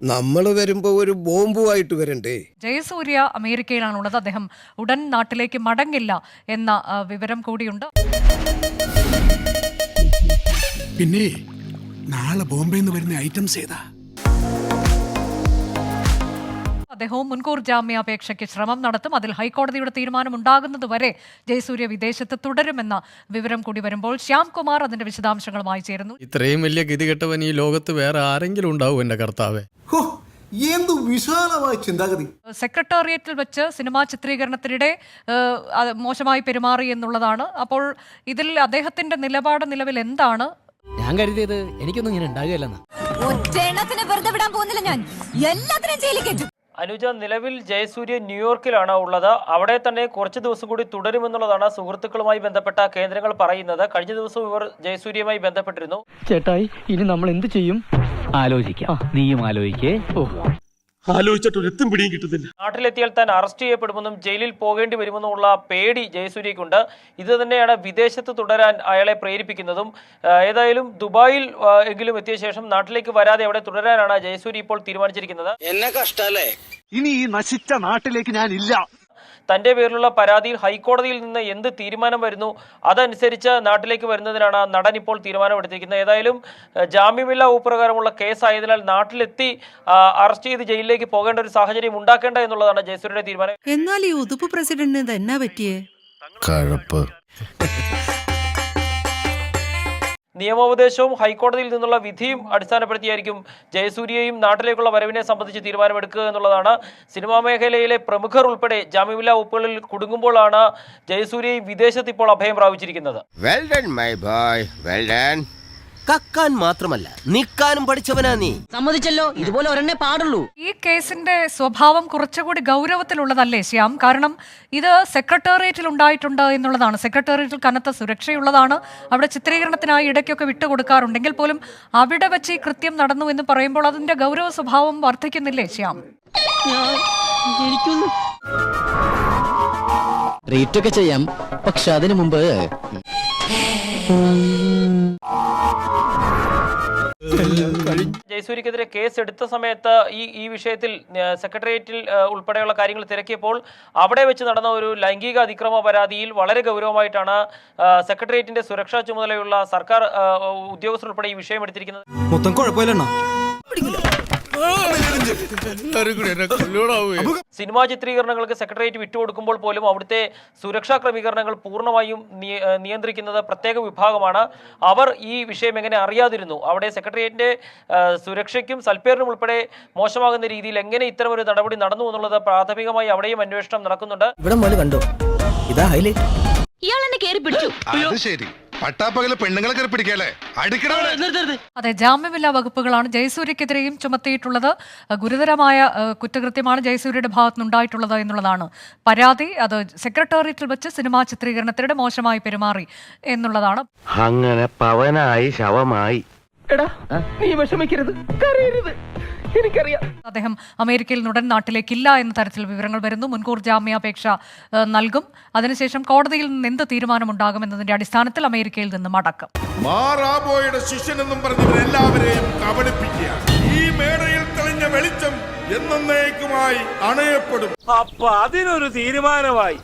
നമ്മൾ വരുമ്പോ ഒരു ബോംബുമായിട്ട് വരണ്ടേ? ജയസൂര്യ അമേരിക്കയിലാണുള്ളത്. അദ്ദേഹം ഉടൻ നാട്ടിലേക്ക് മടങ്ങില്ല എന്ന ആ, വിവരം കൂടിയുണ്ട്. പിന്നെ നാളെ ബോംബെയിൽ നിന്ന് വരുന്ന ഐറ്റംസ് ഏതാ? അദ്ദേഹവും മുൻകൂർ ജാമ്യാപേക്ഷയ്ക്ക് ശ്രമം നടത്തും. അതിൽ ഹൈക്കോടതിയുടെ തീരുമാനം ഉണ്ടാകുന്നതുവരെ ജയസൂര്യ വിദേശത്ത് തുടരുമെന്ന വിവരം കൂടി വരുമ്പോൾ ശ്യാംകുമാർ അതിന്റെ വിശദാംശങ്ങളുമായി ചേരുന്നു. ഇത്രയും വലിയ ഗതികെട്ടവൻ ഈ ലോകത്ത് വേറെ ആരെങ്കിലും ഉണ്ടാവും എന്റെ കർത്താവേ. ഹോ, എന്ത് വിശാലമായ ചിന്താഗതി. സെക്രട്ടേറിയറ്റിൽ വെച്ച് സിനിമാ ചിത്രീകരണത്തിനിടെ മോശമായി പെരുമാറി എന്നുള്ളതാണ്. അപ്പോൾ ഇതിൽ അദ്ദേഹത്തിന്റെ നിലപാട് നിലവിൽ എന്താണ്? ഞാൻ കരുതിയത് എനിക്കൊന്നും ഇങ്ങനെ ഉണ്ടാകുകയല്ലെന്നാ. ഒറ്റെണ്ണത്തിന് വെറുതെ വിടാൻ പോകുന്നില്ല ഞാൻ. എല്ലാത്തിനും ജയിലിൽ കയറ്റും. അനുജ നിലവിൽ ജയസൂര്യ ന്യൂയോർക്കിലാണ് ഉള്ളത്. അവിടെ തന്നെ കുറച്ച് ദിവസം കൂടി തുടരുമെന്നുള്ളതാണ് സുഹൃത്തുക്കളുമായി ബന്ധപ്പെട്ട കേന്ദ്രങ്ങൾ പറയുന്നത്. കഴിഞ്ഞ ദിവസം ഇവർ ജയസൂര്യയുമായി ബന്ധപ്പെട്ടിരുന്നു. ചേട്ടായി ഇനി നമ്മൾ എന്ത് ചെയ്യും? ആലോചിക്കാം. നീയും ആലോചിക്കേ. ഓ നാട്ടിലെത്തിയാൽ താൻ അറസ്റ്റ് ചെയ്യപ്പെടുമെന്നും ജയിലിൽ പോകേണ്ടി വരുമെന്നുമുള്ള പേടി ജയസൂര്യക്കുണ്ട് ഇത് തന്നെയാണ് വിദേശത്ത് തുടരാൻ അയാളെ പ്രേരിപ്പിക്കുന്നതും. ഏതായാലും ദുബായിൽ എങ്കിലും എത്തിയ ശേഷം നാട്ടിലേക്ക് വരാതെ അവിടെ തുടരാനാണ് ജയസൂര്യ ഇപ്പോൾ തീരുമാനിച്ചിരിക്കുന്നത്. ഇനി ഈ നശിച്ച നാട്ടിലേക്ക് ഞാൻ ഇല്ല തന്റെ പേരിലുള്ള പരാതിയിൽ ഹൈക്കോടതിയിൽ നിന്ന് എന്ത് തീരുമാനം വരുന്നു അതനുസരിച്ച് നാട്ടിലേക്ക് വരുന്നതിനാണ് നടൻ ഇപ്പോൾ തീരുമാനമെടുത്തിരിക്കുന്നത്. ഏതായാലും ജാമ്യമില്ലാ ഉപ്രകാരമുള്ള കേസായതിനാൽ നാട്ടിലെത്തി അറസ്റ്റ് ചെയ്ത് ജയിലിലേക്ക് പോകേണ്ട ഒരു സാഹചര്യം ഉണ്ടാക്കേണ്ട എന്നുള്ളതാണ് ജയസൂര്യയുടെ തീരുമാനം. എന്നാൽ ഈ ഉതുപ്പ് പ്രസിഡന്റിന് തന്നെ എന്നാ പറ്റിയേ? കഴപ്പ്. നിയമോപദേശവും ഹൈക്കോടതിയിൽ നിന്നുള്ള വിധിയും അടിസ്ഥാനപ്പെടുത്തിയായിരിക്കും ജയസൂര്യയും നാട്ടിലേക്കുള്ള വരവിനെ സംബന്ധിച്ച് തീരുമാനമെടുക്കുക എന്നുള്ളതാണ്. സിനിമാ മേഖലയിലെ പ്രമുഖർ ഉൾപ്പെടെ ജാമ്യമില്ലാ വകുപ്പുകളിൽ കുടുങ്ങുമ്പോഴാണ് ജയസൂര്യയും വിദേശത്ത് ഇപ്പോൾ അഭയം പ്രാപിച്ചിരിക്കുന്നത്. Well done my boy well done കക്കാൻ മാത്രമല്ല നിക്കാനും പഠിച്ചവനാ നീ. സമ്മതിച്ചല്ലോ ഇതുപോലെ ഒരെണ്ണേ പാടുള്ളൂ. ഈ കേസിന്റെ സ്വഭാവം കുറച്ചുകൂടി ഗൗരവത്തിലുള്ളതല്ലേ ശ്യാം? കാരണം ഇത് സെക്രട്ടേറിയറ്റിൽ ഉണ്ടായിട്ടുണ്ട് എന്നുള്ളതാണ്. സെക്രട്ടേറിയറ്റിൽ കനത്ത സുരക്ഷയുള്ളതാണ്. അവിടെ ചിത്രീകരണത്തിനായി ഇടയ്ക്കൊക്കെ വിട്ടുകൊടുക്കാറുണ്ടെങ്കിൽ പോലും അവിടെ വെച്ച് ഈ കൃത്യം നടന്നു എന്ന് പറയുമ്പോൾ അതിന്റെ ഗൗരവ സ്വഭാവം വർദ്ധിക്കുന്നില്ലേ ശ്യാം? ഒക്കെ ചെയ്യാം. പക്ഷെ അതിനു മുമ്പ് ജയസൂര്യക്കെതിരെ കേസ് എടുത്ത സമയത്ത് ഈ ഈ വിഷയത്തിൽ സെക്രട്ടേറിയറ്റിൽ ഉൾപ്പെടെയുള്ള കാര്യങ്ങൾ തിരക്കിയപ്പോൾ അവിടെ വെച്ച് നടന്ന ഒരു ലൈംഗിക അതിക്രമ പരാതിയിൽ വളരെ ഗൗരവമായിട്ടാണ് സെക്രട്ടേറിയറ്റിന്റെ സുരക്ഷാ ചുമതലയുള്ള സർക്കാർ ഉദ്യോഗസ്ഥർ ഉൾപ്പെടെ ഈ വിഷയം എടുത്തിരിക്കുന്നത്. മൊത്തം കുഴപ്പമില്ലെണ്ണ? സിനിമാ ചിത്രീകരണങ്ങൾക്ക് സെക്രട്ടേറിയറ്റ് വിട്ടുകൊടുക്കുമ്പോൾ പോലും അവിടുത്തെ സുരക്ഷാ ക്രമീകരണങ്ങൾ പൂർണമായും നിയന്ത്രിക്കുന്നത് പ്രത്യേക വിഭാഗമാണ്. അവർ ഈ വിഷയം എങ്ങനെ അറിയാതിരുന്നു? അവിടെ സെക്രട്ടേറിയറ്റിന്റെ സുരക്ഷയ്ക്കും സൽപ്പേറിനും ഉൾപ്പെടെ മോശമാകുന്ന രീതിയിൽ എങ്ങനെ ഇത്തരം ഒരു നടപടി നടന്നു എന്നുള്ളത് പ്രാഥമികമായി അവിടെയും അന്വേഷണം നടക്കുന്നുണ്ട്. ഇവിടെ കണ്ടോ? ഇതാ ഹൈലൈറ്റ് ഇയാൾ എന്നെ കയറി പിടിച്ചു. അത് ശരി. പട്ടാപ്പകൽ പെണ്ണുങ്ങളെ കയറി പിടിക്കല്ലേ? അതെ ജാമ്യമില്ലാ വകുപ്പുകളാണ് ജയസൂര്യക്കെതിരെയും ചുമത്തിയിട്ടുള്ളത്. ഗുരുതരമായ കുറ്റകൃത്യമാണ് ജയസൂര്യയുടെ ഭാഗത്തുനിന്നുണ്ടായിട്ടുള്ളത് എന്നുള്ളതാണ് പരാതി. അത് സെക്രട്ടേറിയറ്റിൽ വെച്ച് സിനിമാ ചിത്രീകരണത്തിനിടെ മോശമായി പെരുമാറി എന്നുള്ളതാണ്. അങ്ങനെ പവനായി ശവമായി. എടാ നീ വിഷമിക്കരുത് കരയരുത്. എനിക്കറിയാം. അദ്ദേഹം അമേരിക്കയിൽ ഉടൻ നാട്ടിലേക്കില്ല എന്ന തരത്തിൽ വിവരങ്ങൾ വരുന്നു. മുൻകൂർ ജാമ്യാപേക്ഷ നൽകും. അതിനുശേഷം കോടതിയിൽ നിന്ന് എന്ത് തീരുമാനമുണ്ടാകും എന്നതിന്റെ അടിസ്ഥാനത്തിൽ അമേരിക്കയിൽ നിന്ന് മടക്കം. മാറാബോയുടെ ശിഷ്യനെന്നും പറഞ്ഞവരെല്ലാവരെയും കബളിപ്പിക്കുക ഈ മേടയിൽ തെളിഞ്ഞ വെളിച്ചം എന്നേക്കുമായി അണയപ്പെടും. അപ്പൊ അതിനൊരു തീരുമാനമായി.